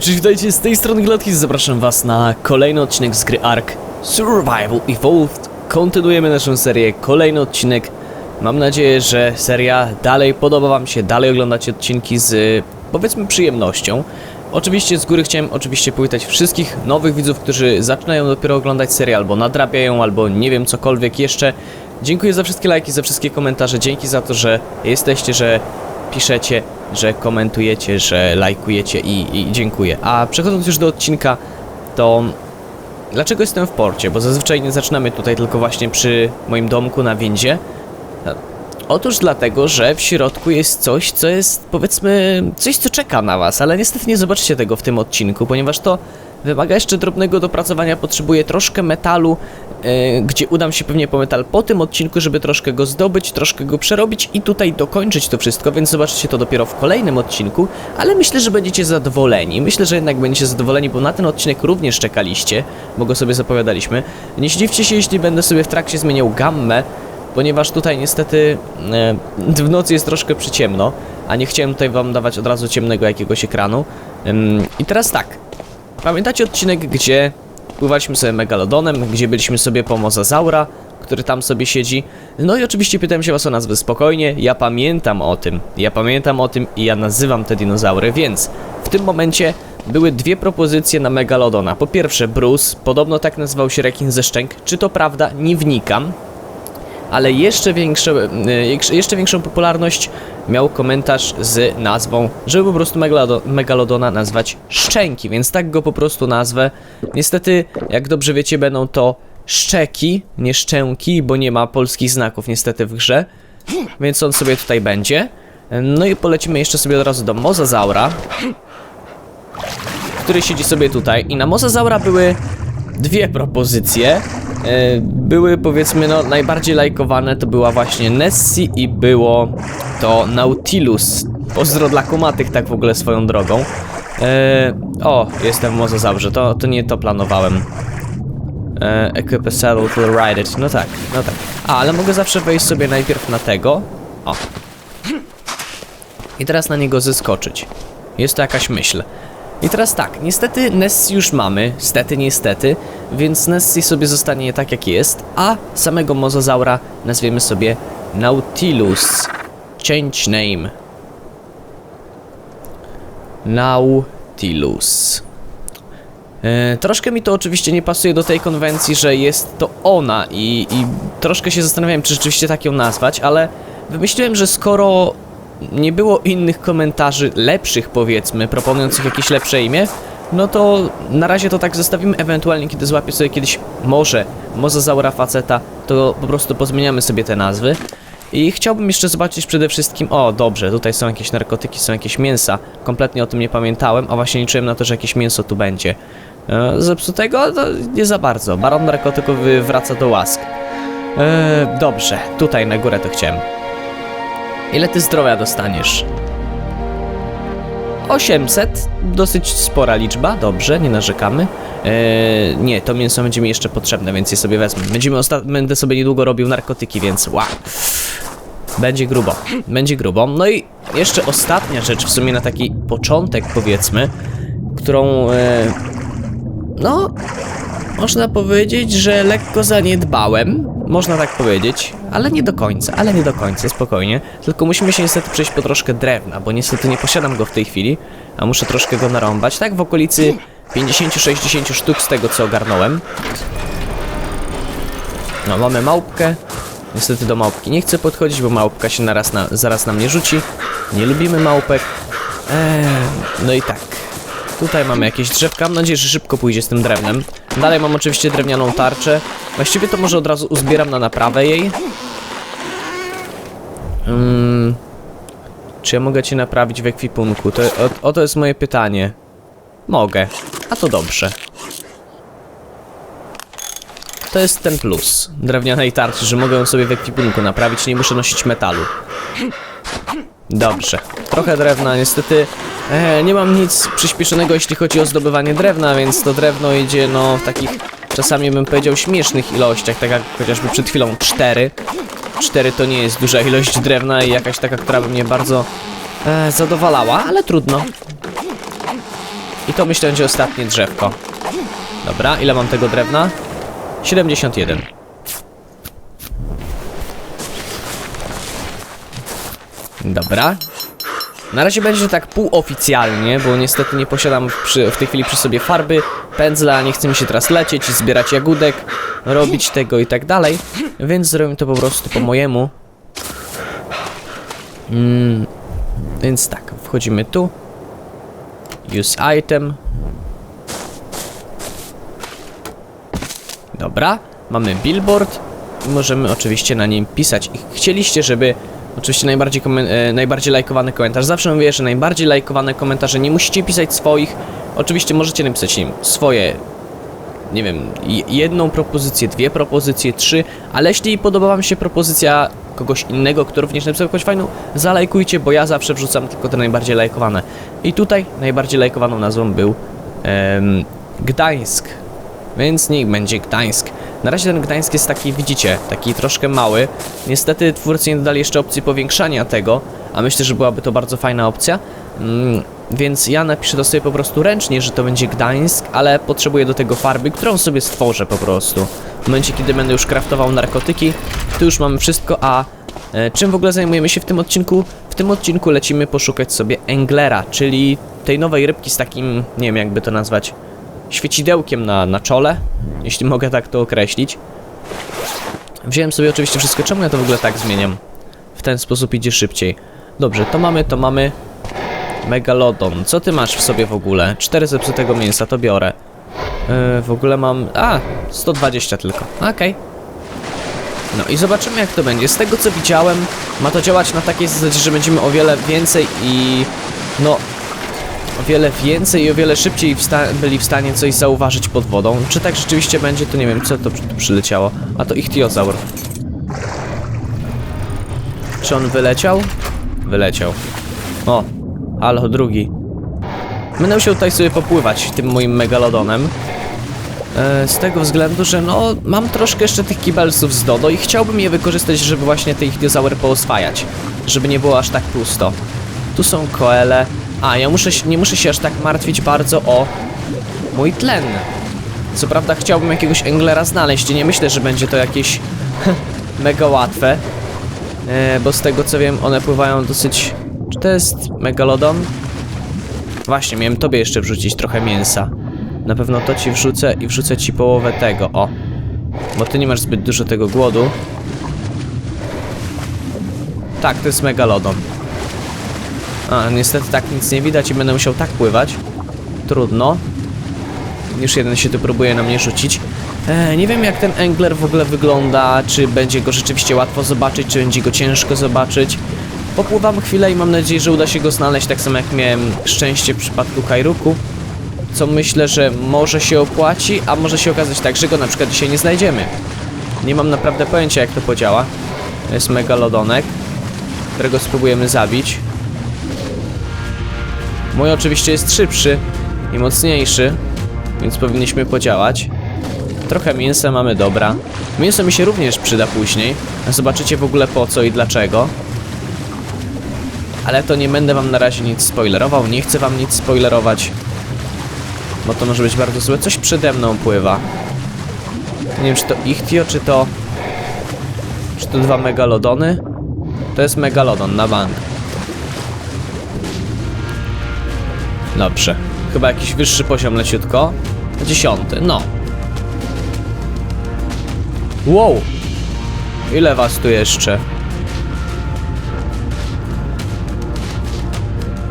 Cześć, witajcie, z tej strony Gladkis, zapraszam was na kolejny odcinek z gry Ark Survival Evolved. Kontynuujemy naszą serię, kolejny odcinek. Mam nadzieję, że seria dalej podoba wam się, dalej oglądacie odcinki z, powiedzmy, przyjemnością. Oczywiście z góry chciałem oczywiście powitać wszystkich nowych widzów, którzy zaczynają dopiero oglądać serię, albo nadrabiają, albo nie wiem, cokolwiek jeszcze. Dziękuję za wszystkie lajki, za wszystkie komentarze, dzięki za to, że jesteście, że piszecie, że komentujecie, że lajkujecie i, i dziękuję. A przechodząc już do odcinka, to dlaczego jestem w porcie? Bo zazwyczaj nie zaczynamy tutaj tylko właśnie przy moim domku na windzie. Otóż dlatego, że w środku jest coś, co jest powiedzmy coś, co czeka na was, ale niestety nie zobaczycie tego w tym odcinku, ponieważ to wymaga jeszcze drobnego dopracowania, potrzebuje troszkę metalu, e, gdzie udam się pewnie po metal po tym odcinku, żeby troszkę go zdobyć, troszkę go przerobić i tutaj dokończyć to wszystko, więc zobaczycie to dopiero w kolejnym odcinku, ale myślę, że będziecie zadowoleni. Myślę, że jednak będziecie zadowoleni, bo na ten odcinek również czekaliście, bo go sobie zapowiadaliśmy. Nie zdziwcie się, jeśli będę sobie w trakcie zmieniał gammę, ponieważ tutaj niestety e, w nocy jest troszkę przyciemno, a nie chciałem tutaj wam dawać od razu ciemnego jakiegoś ekranu. I teraz tak, pamiętacie odcinek, gdzie pływaliśmy sobie megalodonem, gdzie byliśmy sobie po mozazaura, który tam sobie siedzi. No i oczywiście pytałem się was o nazwę spokojnie, ja pamiętam o tym, ja pamiętam o tym i ja nazywam te dinozaury, więc w tym momencie były dwie propozycje na megalodona. Po pierwsze Bruce, podobno tak nazywał się rekin ze szczęk, czy to prawda, nie wnikam, ale jeszcze, większe, e, jeszcze większą popularność miał komentarz z nazwą, żeby po prostu Megalodona nazwać Szczęki, więc tak go po prostu nazwę. Niestety, jak dobrze wiecie, będą to Szczeki, nie Szczęki, bo nie ma polskich znaków niestety w grze, więc on sobie tutaj będzie. No i polecimy jeszcze sobie od razu do Mozazaura, który siedzi sobie tutaj i na Mozazaura były dwie propozycje. E, Były powiedzmy no najbardziej lajkowane to była właśnie Nessie i było to Nautilus. Pozdro dla kumatych tak w ogóle swoją drogą. E, o, jestem w mozozaurze, to, to nie to planowałem. E, equip a saddle to ride it. No tak, no tak. A, ale mogę zawsze wejść sobie najpierw na tego. O. I teraz na niego zeskoczyć. Jest to jakaś myśl. I teraz tak, niestety Nessie już mamy, stety niestety, więc Nessie sobie zostanie tak jak jest, a samego mozozaura nazwiemy sobie Nautilus. Change name. Nautilus. E, troszkę mi to oczywiście nie pasuje do tej konwencji, że jest to ona i, i troszkę się zastanawiałem, czy rzeczywiście tak ją nazwać, ale wymyśliłem, że skoro nie było innych komentarzy, lepszych powiedzmy, proponujących jakieś lepsze imię, no to na razie to tak zostawimy, ewentualnie kiedy złapię sobie kiedyś może mozozaura faceta, to po prostu pozmieniamy sobie te nazwy. I chciałbym jeszcze zobaczyć przede wszystkim, o dobrze, tutaj są jakieś narkotyki, są jakieś mięsa, kompletnie o tym nie pamiętałem, a właśnie liczyłem na to, że jakieś mięso tu będzie. E, zepsutego? To nie za bardzo, baron narkotykowy wraca do łask. E, dobrze, tutaj na górę to chciałem. Ile ty zdrowia dostaniesz? 800, dosyć spora liczba, dobrze, nie narzekamy. Eee, nie, to mięso będzie mi jeszcze potrzebne, więc je sobie wezmę. Będziemy będę sobie niedługo robił narkotyki, więc wow. Będzie grubo, będzie grubo. No i jeszcze ostatnia rzecz, w sumie na taki początek powiedzmy, którą, e, no, można powiedzieć, że lekko zaniedbałem. Można tak powiedzieć, ale nie do końca, ale nie do końca, spokojnie. Tylko musimy się niestety przejść po troszkę drewna, bo niestety nie posiadam go w tej chwili, a muszę troszkę go narąbać. Tak w okolicy 50-60 sztuk z tego co ogarnąłem. No, mamy małpkę. Niestety do małpki nie chcę podchodzić, bo małpka się naraz na, zaraz na mnie rzuci. Nie lubimy małpek. Eee, no i tak. Tutaj mamy jakieś drzewka. Mam nadzieję, że szybko pójdzie z tym drewnem. Dalej mam oczywiście drewnianą tarczę. Właściwie to może od razu uzbieram na naprawę jej. Mm, czy ja mogę cię naprawić w ekwipunku? To, o, oto jest moje pytanie. Mogę. A to dobrze. To jest ten plus drewnianej tarczy, że mogę ją sobie w ekwipunku naprawić, nie muszę nosić metalu. Dobrze. Trochę drewna, niestety e, nie mam nic przyspieszonego, jeśli chodzi o zdobywanie drewna, więc to drewno idzie no w takich czasami bym powiedział śmiesznych ilościach, tak jak chociażby przed chwilą 4. 4 to nie jest duża ilość drewna i jakaś taka, która by mnie bardzo e, zadowalała, ale trudno. I to myślę będzie ostatnie drzewko. Dobra, ile mam tego drewna? 71. Dobra. Na razie będzie tak półoficjalnie, bo niestety nie posiadam przy, w tej chwili przy sobie farby, pędzla, nie chce mi się teraz lecieć, zbierać jagódek, robić tego i tak dalej, więc zrobimy to po prostu po mojemu. Mm, więc tak, wchodzimy tu. Use item. Dobra, mamy billboard i możemy oczywiście na nim pisać. I chcieliście, żeby oczywiście najbardziej, e, najbardziej lajkowany komentarz. Zawsze mówię, że najbardziej lajkowane komentarze nie musicie pisać swoich. Oczywiście możecie napisać im swoje, nie wiem, jedną propozycję, dwie propozycje, trzy, ale jeśli podoba wam się propozycja kogoś innego, kto również napisał jakąś fajną, zalajkujcie, bo ja zawsze wrzucam tylko te najbardziej lajkowane. I tutaj najbardziej lajkowaną nazwą był em, Gdańsk. Więc niech będzie Gdańsk. Na razie ten Gdańsk jest taki, widzicie, taki troszkę mały. Niestety twórcy nie dodali jeszcze opcji powiększania tego, a myślę, że byłaby to bardzo fajna opcja. Mm, więc ja napiszę to sobie po prostu ręcznie, że to będzie Gdańsk, ale potrzebuję do tego farby, którą sobie stworzę po prostu. W momencie, kiedy będę już kraftował narkotyki, to już mamy wszystko, a e, czym w ogóle zajmujemy się w tym odcinku? W tym odcinku lecimy poszukać sobie Englera, czyli tej nowej rybki z takim, nie wiem jakby to nazwać, świecidełkiem na, na czole, jeśli mogę tak to określić. Wziąłem sobie oczywiście wszystko, czemu ja to w ogóle tak zmieniam? W ten sposób idzie szybciej. Dobrze, to mamy, to mamy. Megalodon. Co ty masz w sobie w ogóle? 4 zepsutego mięsa, to biorę. Yy, w ogóle mam... A, 120 tylko. Okej. No i zobaczymy jak to będzie. Z tego co widziałem, ma to działać na takiej zasadzie, że będziemy o wiele więcej i... No, o wiele więcej i o wiele szybciej wsta- byli w stanie coś zauważyć pod wodą. Czy tak rzeczywiście będzie, to nie wiem, co to tu przyleciało. A to ichtiozaur. Czy on wyleciał? Wyleciał. O, halo, drugi. Będę musiał tutaj sobie popływać tym moim megalodonem. E, z tego względu, że no, mam troszkę jeszcze tych kibelsów z Dodo i chciałbym je wykorzystać, żeby właśnie te ichtiozaury pooswajać. Żeby nie było aż tak pusto. Tu są koele. A, ja muszę, nie muszę się aż tak martwić bardzo o mój tlen. Co prawda chciałbym jakiegoś Englera znaleźć nie myślę, że będzie to jakieś mega łatwe. E, bo z tego co wiem, one pływają dosyć... Czy to jest megalodon? Właśnie, miałem tobie jeszcze wrzucić trochę mięsa. Na pewno to ci wrzucę i wrzucę ci połowę tego, o. Bo ty nie masz zbyt dużo tego głodu. Tak, to jest megalodon. A, niestety tak nic nie widać i będę musiał tak pływać. Trudno. Już jeden się tu próbuje na mnie rzucić. E, nie wiem jak ten Engler w ogóle wygląda, czy będzie go rzeczywiście łatwo zobaczyć, czy będzie go ciężko zobaczyć. Popływam chwilę i mam nadzieję, że uda się go znaleźć, tak samo jak miałem szczęście w przypadku Kairuku. Co myślę, że może się opłaci, a może się okazać tak, że go na przykład dzisiaj nie znajdziemy. Nie mam naprawdę pojęcia jak to podziała. To jest megalodonek, którego spróbujemy zabić. Mój oczywiście jest szybszy i mocniejszy, więc powinniśmy podziałać. Trochę mięsa mamy, dobra. Mięso mi się również przyda później. Zobaczycie w ogóle po co i dlaczego. Ale to nie będę wam na razie nic spoilerował, nie chcę wam nic spoilerować. Bo to może być bardzo złe. Coś przede mną pływa. Nie wiem, czy to Ichtio, czy to... Czy to dwa megalodony? To jest megalodon, na bank. Dobrze. Chyba jakiś wyższy poziom leciutko. Dziesiąty, no. Wow! Ile was tu jeszcze?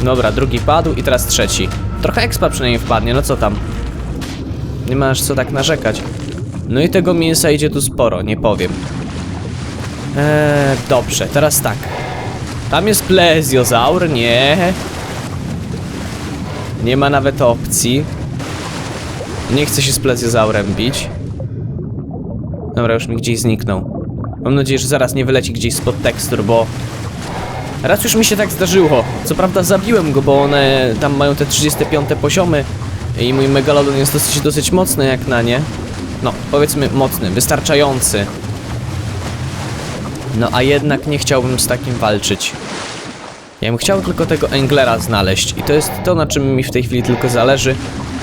Dobra, drugi padł i teraz trzeci. Trochę expa przynajmniej wpadnie, no co tam? Nie masz co tak narzekać. No i tego mięsa idzie tu sporo, nie powiem. Eee, dobrze, teraz tak. Tam jest plezjozaur, nie. Nie ma nawet opcji. Nie chcę się z plezjozaurem bić. Dobra, już mi gdzieś zniknął. Mam nadzieję, że zaraz nie wyleci gdzieś spod tekstur, bo... Raz już mi się tak zdarzyło. Co prawda zabiłem go, bo one tam mają te 35 poziomy i mój megalodon jest dosyć, dosyć mocny jak na nie. No, powiedzmy mocny, Ja bym chciał tylko tego Englera znaleźć i to jest to, na czym mi w tej chwili tylko zależy.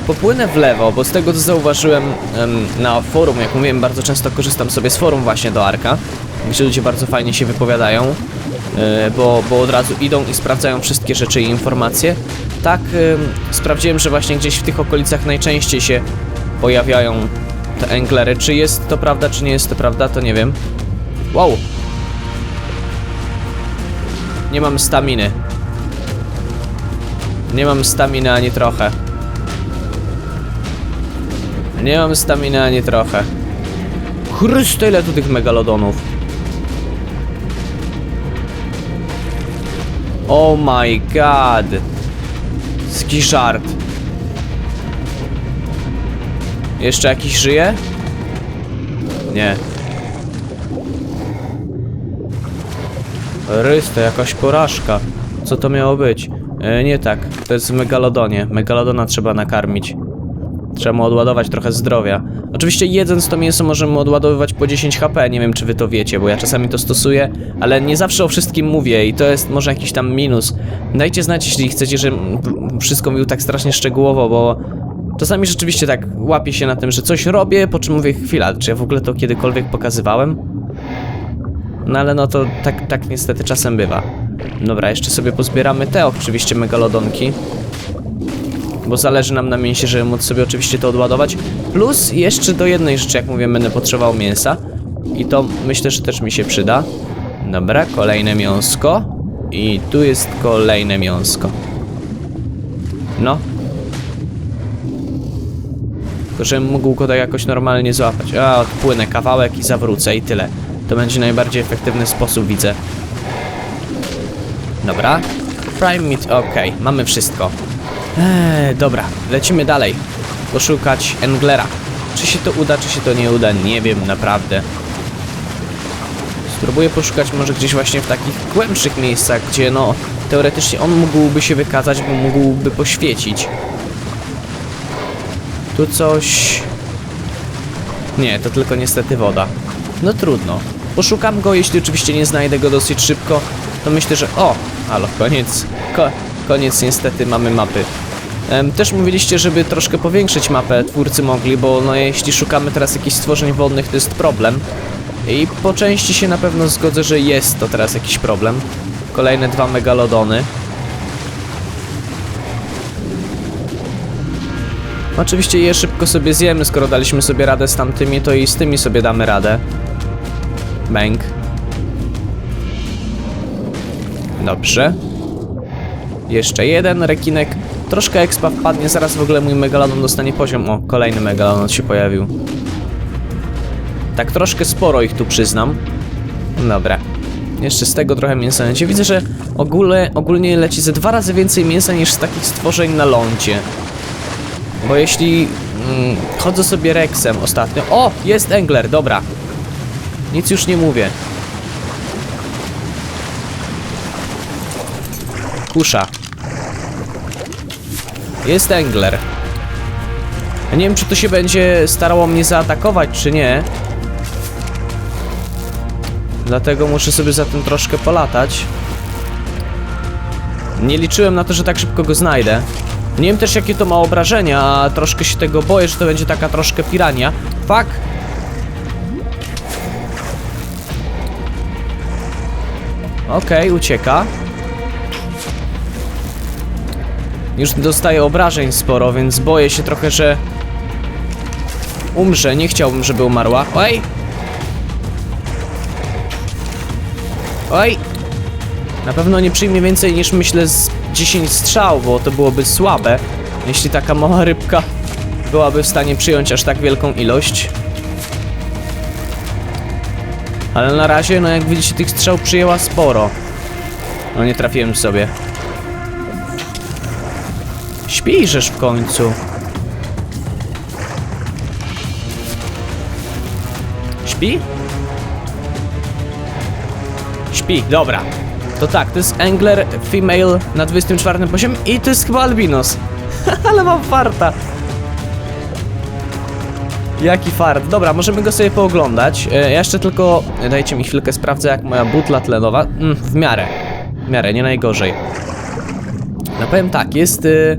Popłynę w lewo, bo z tego co zauważyłem em, na forum, jak mówiłem, bardzo często korzystam sobie z forum właśnie do Arka, gdzie ludzie bardzo fajnie się wypowiadają, e, bo, bo od razu idą i sprawdzają wszystkie rzeczy i informacje. Tak, em, sprawdziłem, że właśnie gdzieś w tych okolicach najczęściej się pojawiają te Englery. Czy jest to prawda, czy nie jest to prawda, to nie wiem. Wow! Nie mam staminy. Nie mam staminy ani trochę. Nie mam staminy ani trochę. Chryste, ile tu tych megalodonów. Oh my god. Ski żart. Jeszcze jakiś żyje? Nie. Rys, to jakaś porażka. Co to miało być? E, nie tak, to jest w megalodonie. Megalodona trzeba nakarmić. Trzeba mu odładować trochę zdrowia. Oczywiście jedząc to mięso możemy odładowywać po 10 HP, nie wiem czy wy to wiecie, bo ja czasami to stosuję, ale nie zawsze o wszystkim mówię i to jest może jakiś tam minus. Dajcie znać, jeśli chcecie, żebym wszystko mówił tak strasznie szczegółowo, bo czasami rzeczywiście tak łapię się na tym, że coś robię, po czym mówię, chwila, czy ja w ogóle to kiedykolwiek pokazywałem? No ale no to tak, tak niestety czasem bywa. Dobra, jeszcze sobie pozbieramy te oczywiście megalodonki. Bo zależy nam na mięsie, żeby móc sobie oczywiście to odładować. Plus jeszcze do jednej rzeczy, jak mówię, będę potrzebował mięsa. I to myślę, że też mi się przyda. Dobra, kolejne miąsko. I tu jest kolejne miąsko. No. Tylko, żebym mógł go tak jakoś normalnie złapać. A, odpłynę kawałek i zawrócę i tyle. To będzie najbardziej efektywny sposób, widzę. Dobra. Prime meat, okej, mamy wszystko. Eee, dobra, lecimy dalej. Poszukać Englera. Czy się to uda, czy się to nie uda, nie wiem naprawdę. Spróbuję poszukać może gdzieś właśnie w takich głębszych miejscach, gdzie no teoretycznie on mógłby się wykazać, bo mógłby poświecić. Tu coś... Nie, to tylko niestety woda. No trudno. Poszukam go, jeśli oczywiście nie znajdę go dosyć szybko, to myślę, że... O! Halo, koniec. Ko koniec niestety mamy mapy. Em, też mówiliście, żeby troszkę powiększyć mapę twórcy mogli, bo no jeśli szukamy teraz jakichś stworzeń wodnych, to jest problem. I po części się na pewno zgodzę, że jest to teraz jakiś problem. Kolejne dwa megalodony. Oczywiście je szybko sobie zjemy, skoro daliśmy sobie radę z tamtymi, to i z tymi sobie damy radę. Bang. Dobrze. Jeszcze jeden rekinek. Troszkę expa wpadnie, zaraz w ogóle mój megalodon dostanie poziom. O, kolejny megalodon się pojawił. Tak troszkę sporo ich tu przyznam. Dobra. Jeszcze z tego trochę mięsa leci. Widzę, że ogólnie, ogólnie leci ze dwa razy więcej mięsa niż z takich stworzeń na lądzie. Bo jeśli mm, chodzę sobie Rexem ostatnio... O! Jest Engler, dobra. Nic już nie mówię. Kusza. Jest Engler. Ja nie wiem, czy to się będzie starało mnie zaatakować, czy nie. Dlatego muszę sobie za tym troszkę polatać. Nie liczyłem na to, że tak szybko go znajdę. Nie wiem też, jakie to ma obrażenia, a troszkę się tego boję, że to będzie taka troszkę pirania. Fuck! Okej, ucieka. Już dostaje obrażeń sporo, więc boję się trochę, że umrze. Nie chciałbym, żeby umarła. Oj! Oj! Na pewno nie przyjmie więcej niż myślę z 10 strzał, bo to byłoby słabe, jeśli taka mała rybka byłaby w stanie przyjąć aż tak wielką ilość. Ale na razie, no jak widzicie, tych strzał przyjęła sporo. No nie trafiłem sobie. Śpijżesz w końcu. Śpi? Śpi, dobra. To tak, to jest Angler Female na 24 poziomie i to jest chyba Albinos. Ale mam farta. Jaki fart. Dobra, możemy go sobie pooglądać. E, ja jeszcze tylko, dajcie mi chwilkę, sprawdzę jak moja butla tlenowa. Mm, w miarę. w miarę, nie najgorzej. No powiem tak, jest y,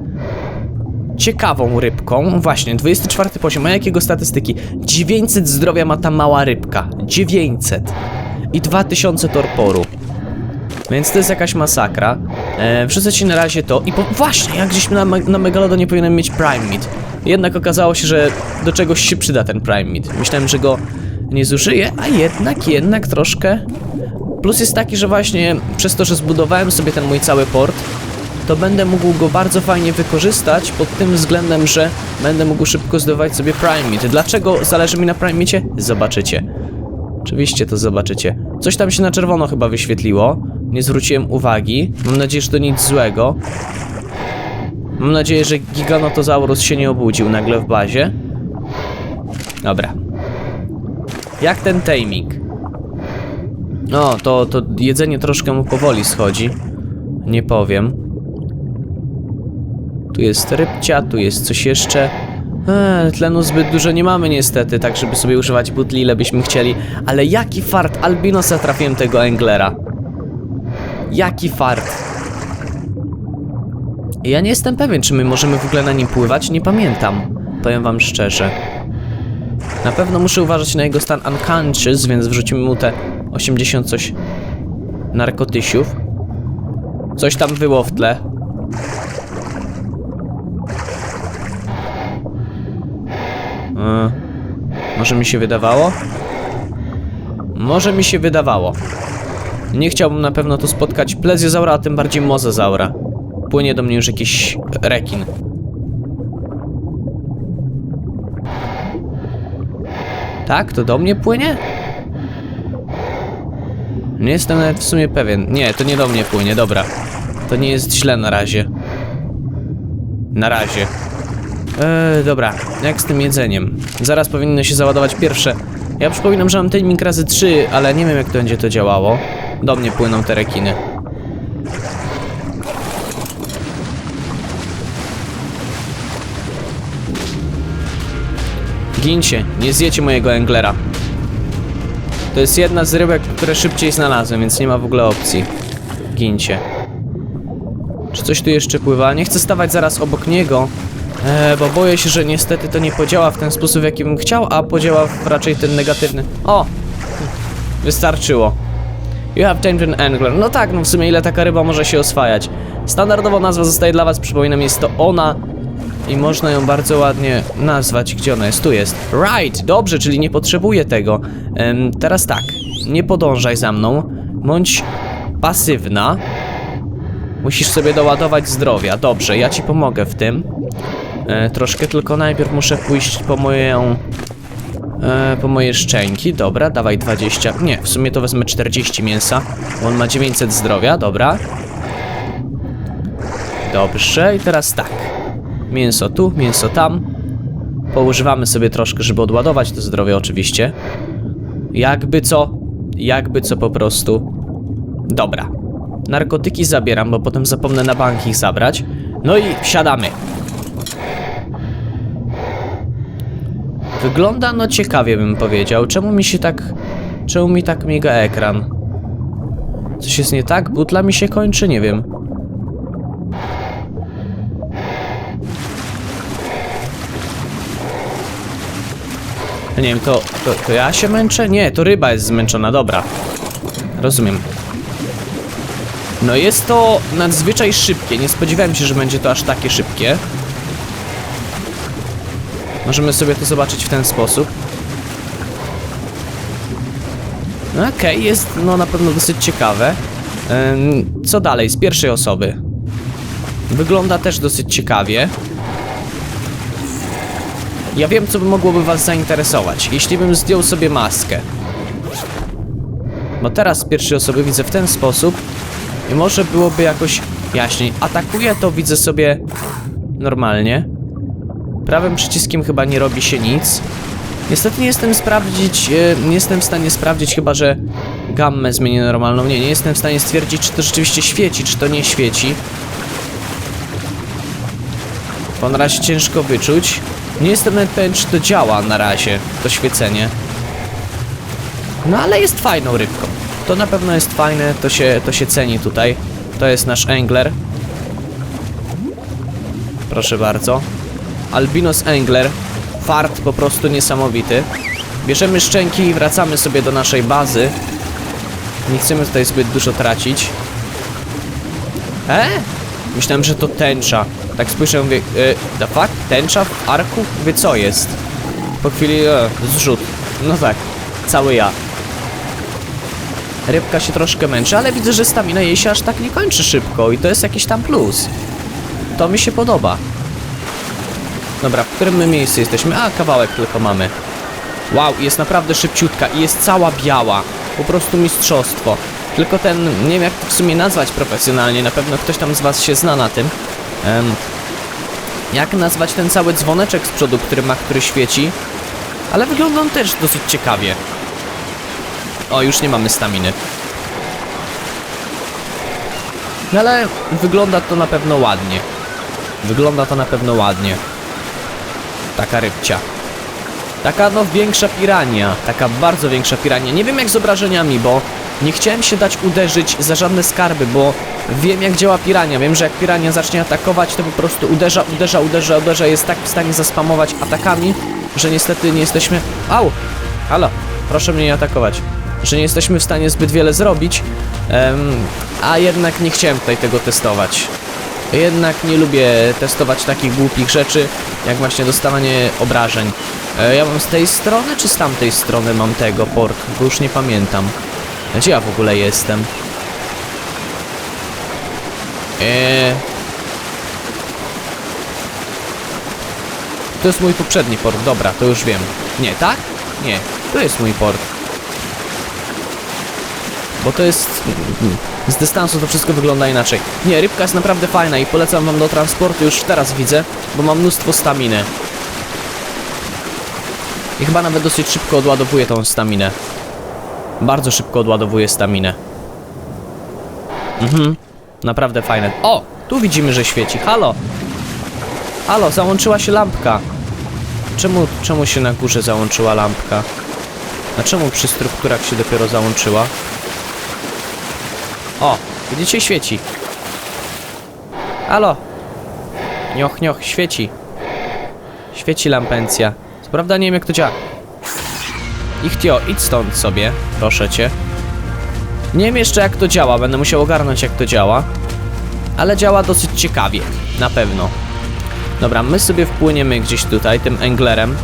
ciekawą rybką. Właśnie, 24 poziom. A jakiego statystyki? 900 zdrowia ma ta mała rybka. 900. I 2000 torporu. Więc to jest jakaś masakra. E, wrzucę ci na razie to. I po, właśnie, jak gdzieś na, Me- na powinienem mieć Prime Meat. Jednak okazało się, że do czegoś się przyda ten Prime Meat. Myślałem, że go nie zużyję, a jednak, jednak troszkę. Plus jest taki, że właśnie przez to, że zbudowałem sobie ten mój cały port, to będę mógł go bardzo fajnie wykorzystać pod tym względem, że będę mógł szybko zdobywać sobie Prime Meat. Dlaczego zależy mi na Prime Meatie? Zobaczycie. Oczywiście to zobaczycie. Coś tam się na czerwono chyba wyświetliło. Nie zwróciłem uwagi. Mam nadzieję, że to nic złego. Mam nadzieję, że Giganotosaurus się nie obudził nagle w bazie. Dobra. Jak ten taming? No, to, to jedzenie troszkę mu powoli schodzi. Nie powiem. Tu jest rybcia, tu jest coś jeszcze. Eee, tlenu zbyt dużo nie mamy niestety, tak żeby sobie używać butli ile byśmy chcieli. Ale jaki fart Albinosa trafiłem tego Englera. Jaki fart. Ja nie jestem pewien, czy my możemy w ogóle na nim pływać, nie pamiętam. Powiem wam szczerze. Na pewno muszę uważać na jego stan unconscious, więc wrzucimy mu te 80 coś narkotysiów. Coś tam było w tle. E, może mi się wydawało? Może mi się wydawało. Nie chciałbym na pewno tu spotkać plezjozaura, a tym bardziej mozozaura. Płynie do mnie już jakiś rekin. Tak? To do mnie płynie? Nie jestem nawet w sumie pewien. Nie, to nie do mnie płynie, dobra. To nie jest źle na razie. Na razie. Eee, dobra, jak z tym jedzeniem? Zaraz powinno się załadować pierwsze. Ja przypominam, że mam timing razy 3, ale nie wiem jak to będzie to działało. Do mnie płyną te rekiny. Gincie, nie zjecie mojego Englera. To jest jedna z rybek, które szybciej znalazłem, więc nie ma w ogóle opcji. Gincie. Czy coś tu jeszcze pływa? Nie chcę stawać zaraz obok niego, e, bo boję się, że niestety to nie podziała w ten sposób, w jaki bym chciał, a podziała w raczej ten negatywny. O! Wystarczyło. You have tamed an angler. No tak, no w sumie ile taka ryba może się oswajać. Standardowo nazwa zostaje dla was, przypominam, jest to ona i można ją bardzo ładnie nazwać. Gdzie ona jest? Tu jest. Right, dobrze, czyli nie potrzebuję tego. Teraz tak, nie podążaj za mną, bądź pasywna. Musisz sobie doładować zdrowia. Dobrze, ja ci pomogę w tym. E, troszkę tylko najpierw muszę pójść po moją... E, po moje szczęki. Dobra, dawaj 20. Nie, w sumie to wezmę 40 mięsa. On ma 900 zdrowia, dobra. Dobrze, i teraz tak. Mięso tu, mięso tam. Poużywamy sobie troszkę, żeby odładować to zdrowie oczywiście. Jakby co, jakby co po prostu. Dobra. Narkotyki zabieram, bo potem zapomnę na bank ich zabrać. No i wsiadamy. Wygląda no ciekawie bym powiedział. Czemu mi się tak... Czemu mi tak miga ekran? Coś jest nie tak? Butla mi się kończy? Nie wiem. Nie wiem, to, to, to ja się męczę? Nie, to ryba jest zmęczona, dobra. Rozumiem. No jest to nadzwyczaj szybkie. Nie spodziewałem się, że będzie to aż takie szybkie. Możemy sobie to zobaczyć w ten sposób. No Okej, jest no na pewno dosyć ciekawe. Co dalej z pierwszej osoby? Wygląda też dosyć ciekawie. Ja wiem, co by mogłoby was zainteresować, jeśli bym zdjął sobie maskę. Bo teraz pierwszej osoby widzę w ten sposób i może byłoby jakoś jaśniej. Atakuję to widzę sobie normalnie. Prawym przyciskiem chyba nie robi się nic. Niestety nie jestem sprawdzić, e, nie jestem w stanie sprawdzić chyba, że gammę zmienię normalną. Nie, nie jestem w stanie stwierdzić, czy to rzeczywiście świeci, czy to nie świeci. Bo na razie ciężko wyczuć. Nie jestem pewien, czy to działa na razie, to świecenie. No ale jest fajną rybką. To na pewno jest fajne, to się, to się ceni tutaj. To jest nasz angler. Proszę bardzo. Albinos angler. Fart po prostu niesamowity. Bierzemy szczęki i wracamy sobie do naszej bazy. Nie chcemy tutaj zbyt dużo tracić. E? Myślałem, że to tęcza. Tak spłyszę, mówię, e, the fuck? Tęcza w arku? Mówię, co jest? Po chwili, e, zrzut. No tak, cały ja. Rybka się troszkę męczy, ale widzę, że stamina jej się aż tak nie kończy szybko i to jest jakiś tam plus. To mi się podoba. Dobra, w którym my miejscu jesteśmy? A, kawałek tylko mamy. Wow, jest naprawdę szybciutka i jest cała biała. Po prostu mistrzostwo. Tylko ten, nie wiem jak to w sumie nazwać profesjonalnie, na pewno ktoś tam z was się zna na tym. Em, jak nazwać ten cały dzwoneczek z przodu, który ma, który świeci? Ale wygląda on też dosyć ciekawie. O, już nie mamy staminy. No ale wygląda to na pewno ładnie. Wygląda to na pewno ładnie. Taka rybcia. Taka no większa pirania, taka bardzo większa pirania. Nie wiem jak z obrażeniami, bo nie chciałem się dać uderzyć za żadne skarby, bo wiem jak działa pirania. Wiem, że jak pirania zacznie atakować, to po prostu uderza, uderza, uderza, uderza. Jest tak w stanie zaspamować atakami, że niestety nie jesteśmy... Au! Halo, proszę mnie nie atakować. Że nie jesteśmy w stanie zbyt wiele zrobić, em, a jednak nie chciałem tutaj tego testować. Jednak nie lubię testować takich głupich rzeczy, jak właśnie dostawanie obrażeń. E, ja mam z tej strony, czy z tamtej strony mam tego port? Bo już nie pamiętam. Gdzie ja w ogóle jestem? Eee... To jest mój poprzedni port, dobra, to już wiem. Nie, tak? Nie, to jest mój port. Bo to jest... Z dystansu to wszystko wygląda inaczej. Nie, rybka jest naprawdę fajna i polecam wam do transportu już teraz widzę, bo mam mnóstwo staminy. I chyba nawet dosyć szybko odładowuję tą staminę. Bardzo szybko odładowuję staminę. Mhm, naprawdę fajne. O, tu widzimy, że świeci. Halo! Halo, załączyła się lampka. Czemu, czemu się na górze załączyła lampka? A czemu przy strukturach się dopiero załączyła? O, widzicie, świeci. Halo. Nioch, nioch, świeci. Świeci lampencja. Co prawda nie wiem jak to działa. Ichtio, idź stąd sobie, proszę cię. Nie wiem jeszcze jak to działa, będę musiał ogarnąć jak to działa. Ale działa dosyć ciekawie, na pewno. Dobra, my sobie wpłyniemy gdzieś tutaj tym anglerem.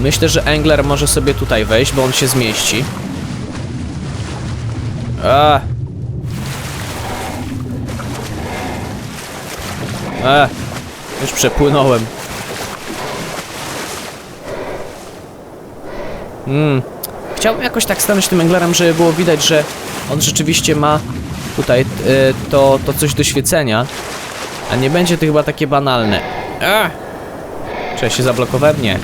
Myślę, że angler może sobie tutaj wejść, bo on się zmieści. A. E, już przepłynąłem. Mm. Chciałbym jakoś tak stanąć tym anglerem, żeby było widać, że on rzeczywiście ma tutaj e, to, to coś do świecenia. A nie będzie to chyba takie banalne. A! Czy ja się zablokowałem? Nie.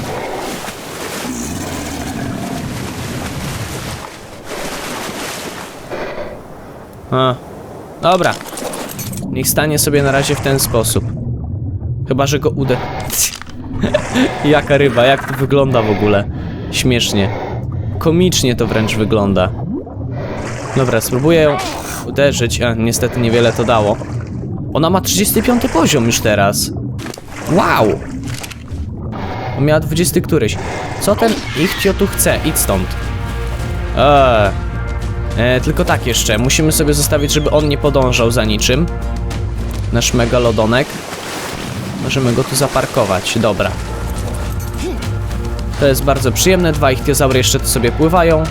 A, dobra. Niech stanie sobie na razie w ten sposób. Chyba, że go uda. Jaka ryba, jak to wygląda w ogóle? Śmiesznie. Komicznie to wręcz wygląda. Dobra, spróbuję uderzyć, a niestety niewiele to dało. Ona ma 35 poziom już teraz. Wow! Miała 20 któryś. Co ten Ichtio tu chce? Idź stąd. Eee. E, tylko tak jeszcze, musimy sobie zostawić, żeby on nie podążał za niczym. Nasz megalodonek. Możemy go tu zaparkować, dobra. To jest bardzo przyjemne, dwa ichtiozaury jeszcze tu sobie pływają.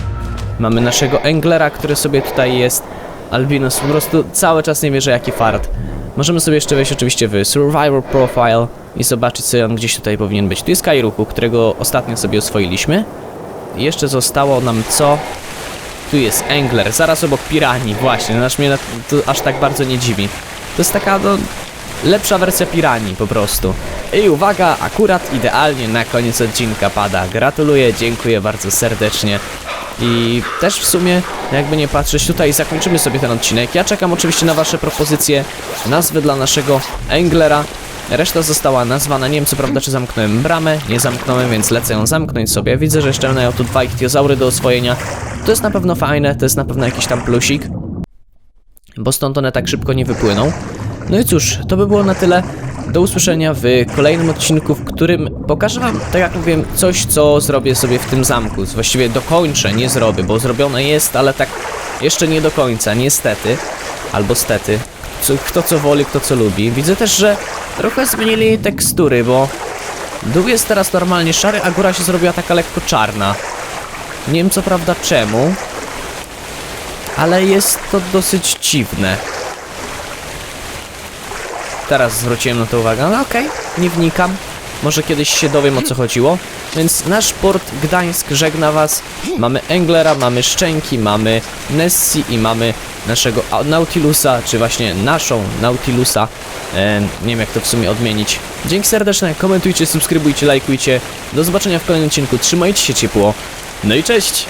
Mamy naszego anglera, który sobie tutaj jest. Albinus po prostu cały czas nie wierzy jaki fart. Możemy sobie jeszcze wejść oczywiście w Survivor Profile i zobaczyć sobie on gdzieś tutaj powinien być. Tu jest Kairuku, którego ostatnio sobie oswoiliśmy. I jeszcze zostało nam co? Tu jest Angler, zaraz obok Pirani, właśnie, aż mnie to aż tak bardzo nie dziwi. To jest taka, no, lepsza wersja Pirani po prostu. I uwaga, akurat idealnie na koniec odcinka pada. Gratuluję, dziękuję bardzo serdecznie. I też w sumie, jakby nie patrzeć, tutaj zakończymy sobie ten odcinek. Ja czekam oczywiście na wasze propozycje, nazwy dla naszego Anglera. Reszta została nazwana, nie wiem co prawda czy zamknąłem bramę, nie zamknąłem, więc lecę ją zamknąć sobie. Widzę, że jeszcze mają tu dwa ichtiozaury do oswojenia. To jest na pewno fajne, to jest na pewno jakiś tam plusik. bo stąd one tak szybko nie wypłyną. No i cóż, to by było na tyle. Do usłyszenia w kolejnym odcinku, w którym pokażę wam, tak jak mówiłem, coś, co zrobię sobie w tym zamku. Właściwie dokończę, nie zrobię, bo zrobione jest, ale tak jeszcze nie do końca, niestety. Albo stety. Kto co woli, kto co lubi. Widzę też, że trochę zmienili tekstury, bo dół jest teraz normalnie szary, a góra się zrobiła taka lekko czarna. Nie wiem co prawda czemu, ale jest to dosyć dziwne. Teraz zwróciłem na to uwagę, ale okej, nie wnikam. Może kiedyś się dowiem o co chodziło. Więc nasz port Gdańsk żegna was. Mamy Englera, mamy Szczęki, mamy Nessie i mamy naszego Nautilusa, czy właśnie naszą Nautilusa. E, nie wiem jak to w sumie odmienić. Dzięki serdeczne, komentujcie, subskrybujcie, lajkujcie. Do zobaczenia w kolejnym odcinku, trzymajcie się ciepło. No i cześć!